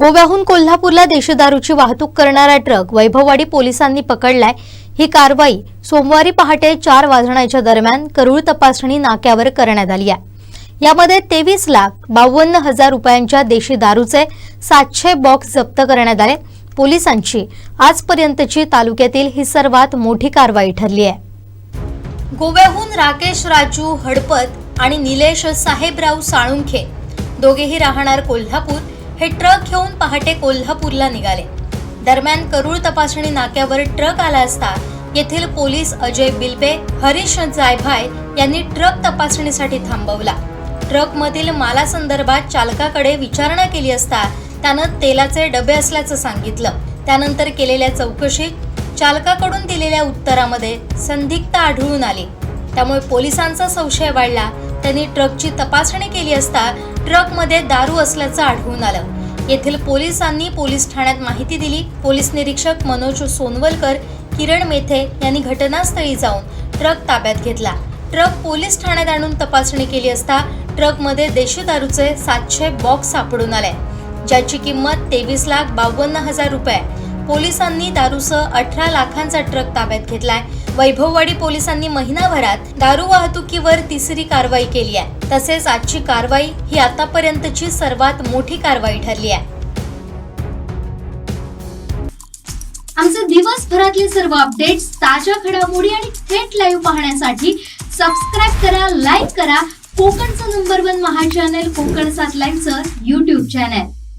गोव्याहून कोल्हापूरला देशदारूची वाहतूक करणारा ट्रक वैभववाडी पोलिसांनी पकडलाय. ही कारवाई सोमवारी पहाटे चार वाजण्याच्या दरम्यान करूळ तपासणी नाक्यावर करण्यात आली आहे. यामध्ये तेवीस लाख बावन्न हजार रुपयांच्या देशी दारूचे सातशे बॉक्स जप्त करण्यात आले. पोलिसांची आजपर्यंतची तालुक्यातील ही सर्वात मोठी कारवाई ठरली आहे. गोव्याहून राकेश राजू हडपत आणि निलेश साहेबराव साळुंखे दोघेही राहणार कोल्हापूर. हे ट्रक घेऊन पहाटे कोल्हापूरला निघाले. दरम्यान करूळ तपासणी नाक्यावर ट्रक आला असता येथील पोलीस अजय बिल्बे हरीश जायभाय यांनी ट्रक तपासणीसाठी थांबवला. ट्रकमधील मालासंदर्भात चालकाकडे विचारणा केली असता त्यानं तेलाचे डबे असल्याचं सांगितलं. त्यानंतर केलेल्या चौकशीत चालकाकडून दिलेल्या उत्तरामध्ये संदिग्ध आढळून आली. त्यामुळे पोलिसांचा संशय वाढला. त्यांनी ट्रकची तपासणी केली असता ट्रकमध्ये दारू असल्याचं आढळून आलं. येथील पोलिसांनी पोलीस ठाण्यात माहिती दिली. पोलीस निरीक्षक मनोज सोनवलकर किरण मेथे यांनी घटनास्थळी जाऊन ट्रक ताब्यात घेतला. ट्रक पोलीस ठाण्यात आणून तपासणी केली असता ट्रकमध्ये देशी दारूचे सातशे बॉक्स सापडून आले. ज्याची किंमत तेवीस लाख बावन्न हजार रुपये पोलिसांनी दारूसह अठरा लाखांचा ट्रक ताब्यात घेतलाय. वैभववाडी पोलिसांनी महिनाभरात दारू वाहतुकीवर तिसरी कारवाई केली आहे. तसेच आजची कारवाई ही आतापर्यंतची सर्वात मोठी कारवाई ठरली आहे. आमचे दिवसभरातले सर्व अपडेट्स ताज्या घडामोडी आणि थेट लाईव्ह पाहण्यासाठी सबस्क्राईब करा लाईक करा. कोकणचं नंबर वन महा चॅनल कोकण सात लाईव्हचं युट्यूब चॅनल